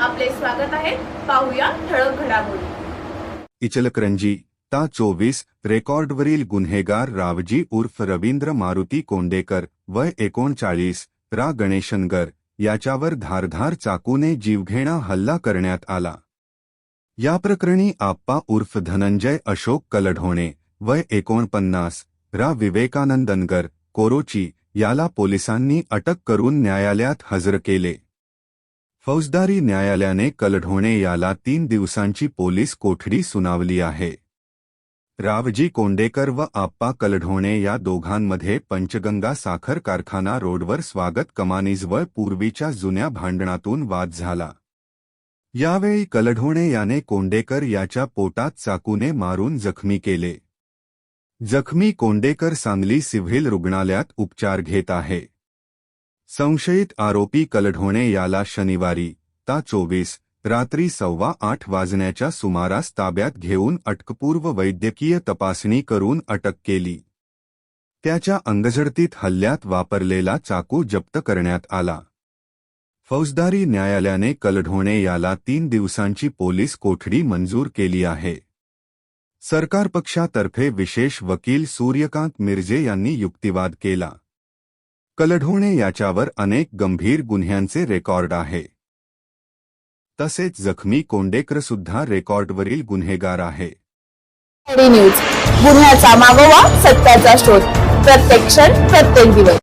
आपले स्वागत आहे. पाहूया ठळक घडामोडी. इचलकरंजी ता चोवीस रेकॉर्डवरील गुन्हेगार रावजी उर्फ रवींद्र मारुती कोंडेकर वय एकोणचाळीस रा. गणेशनगर याच्यावर धारधार चाकूने जीवघेणा हल्ला करण्यात आला. या प्रकरणी आप्पा उर्फ धनंजय अशोक कलढोणे वय एकोणपन्नास रा. विवेकानंदनगर कोरोची याला पोलिसांनी अटक करून न्यायालयात हजर केले. फौजदारी न्यायालयाने कलढोणे याला तीन दिवसांची पोलीस कोठडी सुनावली आहे. रावजी कोंडेकर व आप्पा कलढोणे या दोघांमध्ये पंचगंगा साखर कारखाना रोडवर स्वागत कमानीजवळ पूर्वीच्या जुन्या भांडणातून वाद झाला. यावेळी कलढोणे याने कोंडेकर याच्या पोटात चाकूने मारून जखमी केले. जखमी कोंडेकर सांगली सिव्हिल रुग्णालयात उपचार घेत आहे. संशयित आरोपी कलढोणे याला शनिवारी, ता चोवीस, रात्री सव्वा आठ वाजण्याच्या सुमारास ताब्यात घेऊन अटकपूर्व वैद्यकीय तपासणी करून अटक केली. त्याच्या अंगझडतीत हल्ल्यात वापरलेला चाकू जप्त करण्यात आला. फौजदारी न्यायालयाने कलढोणे याला तीन दिवसांची पोलीस कोठडी मंजूर केली आहे. सरकार पक्षातर्फे विशेष वकील सूर्यकांत मिर्जे यांनी युक्तिवाद केला. कलढोणे याच्यावर अनेक गंभीर गुन्ह्यांचे रेकॉर्ड आहे. तसेच जखमी कोंडेकर सुद्धा रेकॉर्डवरील गुन्हेगार आहे. न्यूज गुन्ह्याचा मागोवा सत्याचा शोध. प्रत्येक क्षण प्रत्येक दिवस.